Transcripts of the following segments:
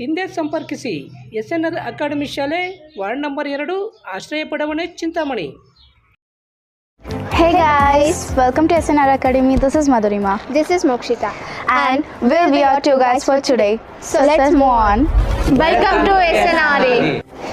ಹಿಂದೆ ಸಂಪರ್ಕಿಸಿ S N R academy ಶಾಲೆ ವಾರ್ಡ್ ನಂಬರ್ ಎರಡು ಆಶ್ರಯ ಬಡಾವಣೆ Chintamani Hey guys, welcome to SNR Academy. This is Madhurima. This is Mokshita. And we'll be your two guys for today. So let's move on. Welcome to SNRA.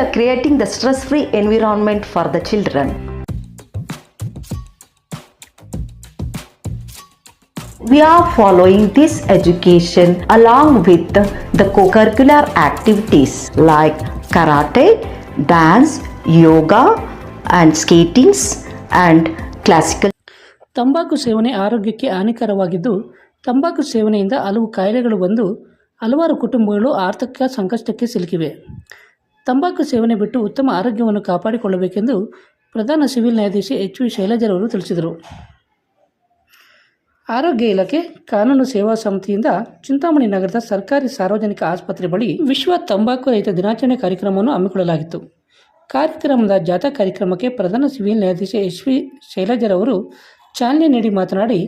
Are creating the stress free environment for the children. We are following this education along with the, the co-curricular activities like karate, dance, yoga and skating, and classical ತಂಬಾಕು ಸೇವನೆ ಆರೋಗ್ಯಕ್ಕೆ ಹಾನಿಕರವಾಗಿದ್ದು ತಂಬಾಕು ಸೇವನೆಯಿಂದ ಹಲವು ಕಾಯಿಲೆಗಳು ಬಂದು ಹಲವಾರು ಕುಟುಂಬಗಳು ಆರ್ಥಿಕ ಸಂಕಷ್ಟಕ್ಕೆ ಸಿಲುಕಿವೆ ತಂಬಾಕು ಸೇವನೆ ಬಿಟ್ಟು ಉತ್ತಮ ಆರೋಗ್ಯವನ್ನು ಕಾಪಾಡಿಕೊಳ್ಳಬೇಕೆಂದು ಪ್ರಧಾನ ಸಿವಿಲ್ ನ್ಯಾಯಾಧೀಶ ಎಚ್ ವಿ ಶೈಲಜರವರು ತಿಳಿಸಿದರು. ಆರೋಗ್ಯ ಇಲಾಖೆ ಕಾನೂನು ಸೇವಾ ಸಮಿತಿಯಿಂದ ಚಿಂತಾಮಣಿ ನಗರದ ಸರ್ಕಾರಿ ಸಾರ್ವಜನಿಕ ಆಸ್ಪತ್ರೆ ಬಳಿ ವಿಶ್ವ ತಂಬಾಕು ರಹಿತ ದಿನಾಚರಣೆ ಕಾರ್ಯಕ್ರಮವನ್ನು ಹಮ್ಮಿಕೊಳ್ಳಲಾಗಿತ್ತು. ಕಾರ್ಯಕ್ರಮದ ಜಾಥಾ ಕಾರ್ಯಕ್ರಮಕ್ಕೆ ಪ್ರಧಾನ ಸಿವಿಲ್ ನ್ಯಾಯಾಧೀಶ ಎಚ್ ವಿ ಶೈಲಜರವರು ಚಾಲನೆ ನೀಡಿ ಮಾತನಾಡಿ,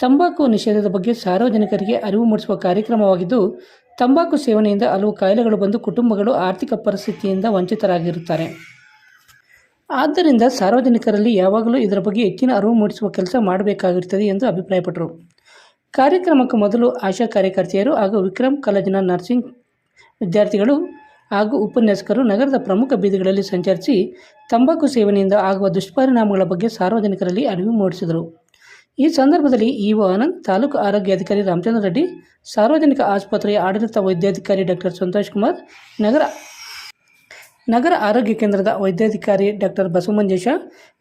ತಂಬಾಕು ನಿಷೇಧದ ಬಗ್ಗೆ ಸಾರ್ವಜನಿಕರಿಗೆ ಅರಿವು ಮೂಡಿಸುವ ಕಾರ್ಯಕ್ರಮವಾಗಿದ್ದು ತಂಬಾಕು ಸೇವನೆಯಿಂದ ಹಲವು ಕಾಯಿಲೆಗಳು ಬಂದು ಕುಟುಂಬಗಳು ಆರ್ಥಿಕ ಪರಿಸ್ಥಿತಿಯಿಂದ ವಂಚಿತರಾಗಿರುತ್ತಾರೆ. ಆದ್ದರಿಂದ ಸಾರ್ವಜನಿಕರಲ್ಲಿ ಯಾವಾಗಲೂ ಇದರ ಬಗ್ಗೆ ಹೆಚ್ಚಿನ ಅರಿವು ಮೂಡಿಸುವ ಕೆಲಸ ಮಾಡಬೇಕಾಗಿರುತ್ತದೆ ಎಂದು ಅಭಿಪ್ರಾಯಪಟ್ಟರು. ಕಾರ್ಯಕ್ರಮಕ್ಕೆ ಮೊದಲು ಆಶಾ ಕಾರ್ಯಕರ್ತೆಯರು ಹಾಗೂ ವಿಕ್ರಮ್ ಕಾಲೇಜಿನ ನರ್ಸಿಂಗ್ ವಿದ್ಯಾರ್ಥಿಗಳು ಹಾಗೂ ಉಪನ್ಯಾಸಕರು ನಗರದ ಪ್ರಮುಖ ಬೀದಿಗಳಲ್ಲಿ ಸಂಚರಿಸಿ ತಂಬಾಕು ಸೇವನೆಯಿಂದ ಆಗುವ ದುಷ್ಪರಿಣಾಮಗಳ ಬಗ್ಗೆ ಸಾರ್ವಜನಿಕರಲ್ಲಿ ಅರಿವು ಮೂಡಿಸಿದರು. ಈ ಸಂದರ್ಭದಲ್ಲಿ ಇಒ ಆನಂದ್, ತಾಲೂಕು ಆರೋಗ್ಯ ಅಧಿಕಾರಿ ರಾಮಚಂದ್ರ ರೆಡ್ಡಿ, ಸಾರ್ವಜನಿಕ ಆಸ್ಪತ್ರೆಯ ಆಡಳಿತ ವೈದ್ಯಾಧಿಕಾರಿ ಡಾಕ್ಟರ್ ಸಂತೋಷ್ ಕುಮಾರ್, ನಗರ ನಗರ ಆರೋಗ್ಯ ಕೇಂದ್ರದ ವೈದ್ಯಾಧಿಕಾರಿ ಡಾಕ್ಟರ್ ಬಸವಮಂಜೇಶ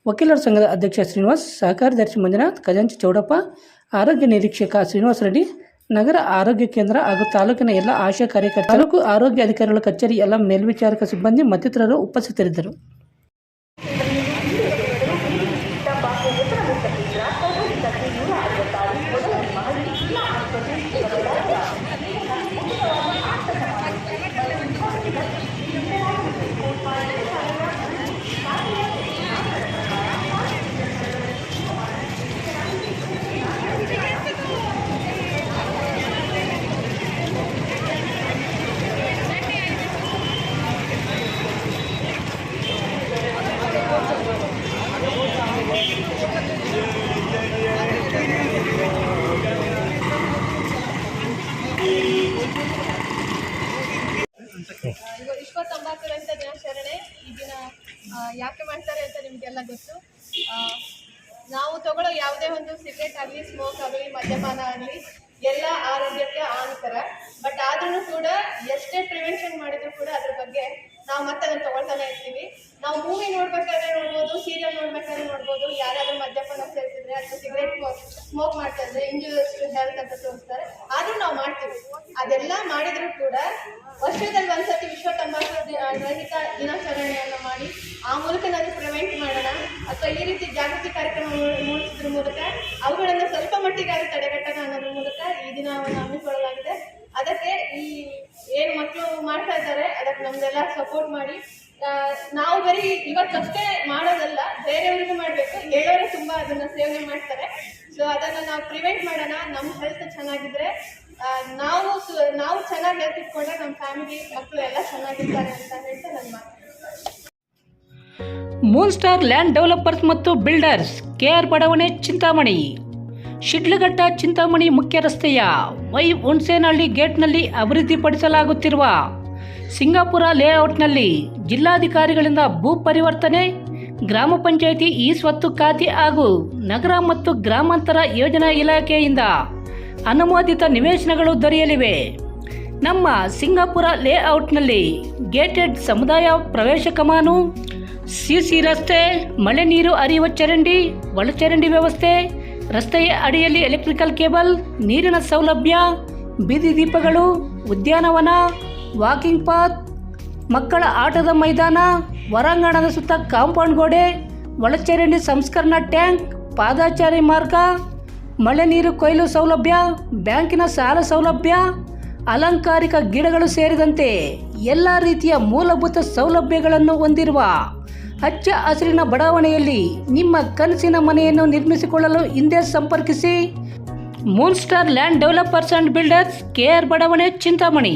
ವಕೀಲರ ಸಂಘದ ಅಧ್ಯಕ್ಷ ಶ್ರೀನಿವಾಸ್ ಸಹಕಾರ್ಯದರ್ಶಿ ಮಂಜುನಾಥ್, ಖಜಾಂಚಿ ಚೌಡಪ್ಪ, ಆರೋಗ್ಯ ನಿರೀಕ್ಷಕ ಶ್ರೀನಿವಾಸ ರೆಡ್ಡಿ, ನಗರ ಆರೋಗ್ಯ ಕೇಂದ್ರ ಹಾಗೂ ತಾಲೂಕಿನ ಎಲ್ಲ ಆಶಾ ಕಾರ್ಯಕರ್ತರು ತಾಲೂಕು ಆರೋಗ್ಯ ಅಧಿಕಾರಿಗಳ ಕಚೇರಿ, ಎಲ್ಲ ಮೇಲ್ವಿಚಾರಕ ಸಿಬ್ಬಂದಿ ಮತ್ತಿತರರು ಉಪಸ್ಥಿತರಿದ್ದರು. ರಹಿತ ದಿನಾಚರಣೆ ಈ ದಿನ ಯಾಕೆ ಮಾಡ್ತಾರೆ ಅಂತ ನಿಮಗೆಲ್ಲ ಗೊತ್ತು. ನಾವು ತಗೊಳ್ಳೋ ಯಾವುದೇ ಒಂದು ಸಿಗರೇಟ್ ಆಗಲಿ ಸ್ಮೋಕ್ ಆಗಲಿ, ಮದ್ಯಪಾನ ಆಗಲಿ, ಎಲ್ಲ ಆರೋಗ್ಯಕ್ಕೆ ಹಾನಿಕರ. ಬಟ್ ಆದ್ರೂ ಕೂಡ ಎಷ್ಟೇ ಪ್ರಿವೆನ್ಷನ್ ಮಾಡಿದ್ರು ಕೂಡ ಅದ್ರ ಬಗ್ಗೆ ನಾವು ಮತ್ತೆ ಅದನ್ನು ತಗೊಳ್ತಾನೆ ಇರ್ತೀವಿ. ನಾವು ಮೂವಿ ನೋಡ್ಬೇಕಾದ್ರೆ ನೋಡ್ಬೋದು ಸೀರಿಯಲ್ ನೋಡ್ಬೇಕಾದ್ರೆ ನೋಡ್ಬೋದು, ಯಾರಾದ್ರೂ ಮದ್ಯಪಾನ ಸೇರಿಸಿದ್ರೆ ಅಥವಾ ಸಿಗರೇಟ್ ಸ್ಮೋಕ್ ಮಾಡ್ತಾ ಇದ್ರೆ ಇಂಜುರಿಯಸ್ ಹೆಲ್ತ್ ಅಂತ ತೋರಿಸ್ತಾರೆ. ಆದ್ರೂ ನಾವು ಮಾಡ್ತೀವಿ. ಅದೆಲ್ಲ ಮಾಡಿದ್ರು ಕೂಡ ವರ್ಷದಲ್ಲಿ ಒಂದ್ಸತಿ ವಿಶ್ವ ತಂಬಾಕು ರಹಿತ ದಿನಾಚರಣೆಯನ್ನು ಮಾಡಿ ಆ ಮೂಲಕ ನಾವು ಪ್ರಿವೆಂಟ್ ಮಾಡೋಣ. ಅಥವಾ ಈ ರೀತಿ ಜಾಗೃತಿ ಕಾರ್ಯಕ್ರಮ ಮೂಡಿಸಿದ್ರ ಮೂಲಕ ಅವುಗಳನ್ನು ಸ್ವಲ್ಪ ಮಟ್ಟಿಗಾದ್ರೂ ತಡೆಗಟ್ಟಣ ಅನ್ನೋದ್ರ ಮೂಲಕ ಈ ದಿನವನ್ನು ಹಮ್ಮಿಕೊಳ್ಳಲಾಗಿದೆ. ಅದಕ್ಕೆ ಈ ಏನು ಮಕ್ಕಳು ಮಾಡ್ತಾ ಇದ್ದಾರೆ. ಅದಕ್ಕೆ ನಮ್ದೆಲ್ಲ ಸಪೋರ್ಟ್ ಮಾಡಿ ನಾವು ಬರೀ ಇವತ್ತಷ್ಟೇ ಮಾಡೋದಲ್ಲ, ಬೇರೆಯವ್ರಿಗೂ ಮಾಡಬೇಕು. ಹೇಳೋರು ತುಂಬ ಅದನ್ನ ಸೇವನೆ ಮಾಡ್ತಾರೆ. ಸೊ ಅದನ್ನು ನಾವು ಪ್ರಿವೆಂಟ್ ಮಾಡೋಣ. ನಮ್ಮ ಹೆಲ್ತ್ ಚೆನ್ನಾಗಿದ್ರೆ ನಾವು ನಾವು ಚೆನ್ನಾಗಿ ಹೆಲ್ತ್ ಇಟ್ಕೊಂಡ್ರೆ ನಮ್ಮ ಫ್ಯಾಮಿಲಿ ಮಕ್ಕಳು ಎಲ್ಲ ಚೆನ್ನಾಗಿರ್ತಾರೆ ಅಂತ ಹೇಳ್ತಾ ನನ್ನ ಮೂನ್ ಸ್ಟಾರ್ ಲ್ಯಾಂಡ್ ಡೆವಲಪರ್ಸ್ ಮತ್ತು ಬಿಲ್ಡರ್ಸ್ ಕೆಆರ್ ಬಡಾವಣೆ, ಚಿಂತಾಮಣಿ. ಶಿಡ್ಲಘಟ್ಟ, ಚಿಂತಾಮಣಿ ಮುಖ್ಯ ರಸ್ತೆಯ ವೈ ಹುಣಸೇನಹಳ್ಳಿ ಗೇಟ್ನಲ್ಲಿ ಅಭಿವೃದ್ಧಿಪಡಿಸಲಾಗುತ್ತಿರುವ ಸಿಂಗಾಪುರ ಲೇಔಟ್ನಲ್ಲಿ ಜಿಲ್ಲಾಧಿಕಾರಿಗಳಿಂದ ಭೂ ಪರಿವರ್ತನೆ, ಗ್ರಾಮ ಪಂಚಾಯಿತಿ ಈ ಸ್ವತ್ತು ಖಾತೆ ಹಾಗೂ ನಗರ ಮತ್ತು ಗ್ರಾಮಾಂತರ ಯೋಜನಾ ಇಲಾಖೆಯಿಂದ ಅನುಮೋದಿತ ನಿವೇಶನಗಳು ದೊರೆಯಲಿವೆ. ನಮ್ಮ ಸಿಂಗಾಪುರ ಲೇಔಟ್ನಲ್ಲಿ ಗೇಟೆಡ್ ಸಮುದಾಯ ಪ್ರವೇಶ ಕಮಾನು, ಸಿಸಿ ರಸ್ತೆ, ಮಳೆ ನೀರು ಹರಿಯುವ ಚರಂಡಿ, ಒಳಚರಂಡಿ ವ್ಯವಸ್ಥೆ, ರಸ್ತೆಯ ಅಡಿಯಲ್ಲಿ ಎಲೆಕ್ಟ್ರಿಕಲ್ ಕೇಬಲ್, ನೀರಿನ ಸೌಲಭ್ಯ, ಬೀದಿ ದೀಪಗಳು, ಉದ್ಯಾನವನ ವಾಕಿಂಗ್ ಪಾತ್, ಮಕ್ಕಳ ಆಟದ ಮೈದಾನ ಹೊರಾಂಗಣದ ಸುತ್ತ ಕಾಂಪೌಂಡ್ ಗೋಡೆ, ಒಳಚರಂಡಿ ಸಂಸ್ಕರಣಾ ಟ್ಯಾಂಕ್, ಪಾದಾಚಾರಿ ಮಾರ್ಗ, ಮಳೆ ನೀರು ಕೊಯ್ಲು ಸೌಲಭ್ಯ, ಬ್ಯಾಂಕಿನ ಸಾಲ ಸೌಲಭ್ಯ, ಅಲಂಕಾರಿಕ ಗಿಡಗಳು ಸೇರಿದಂತೆ ಎಲ್ಲ ರೀತಿಯ ಮೂಲಭೂತ ಸೌಲಭ್ಯಗಳನ್ನು ಹೊಂದಿರುವ ಹಚ್ಚ ಹಸಿರಿನ ಬಡಾವಣೆಯಲ್ಲಿ ನಿಮ್ಮ ಕನಸಿನ ಮನೆಯನ್ನು ನಿರ್ಮಿಸಿಕೊಳ್ಳಲು ಹಿಂದೆ ಸಂಪರ್ಕಿಸಿ. Moon star land developers and builders K R ಬಡಾವಣೆ, ಚಿಂತಾಮಣಿ.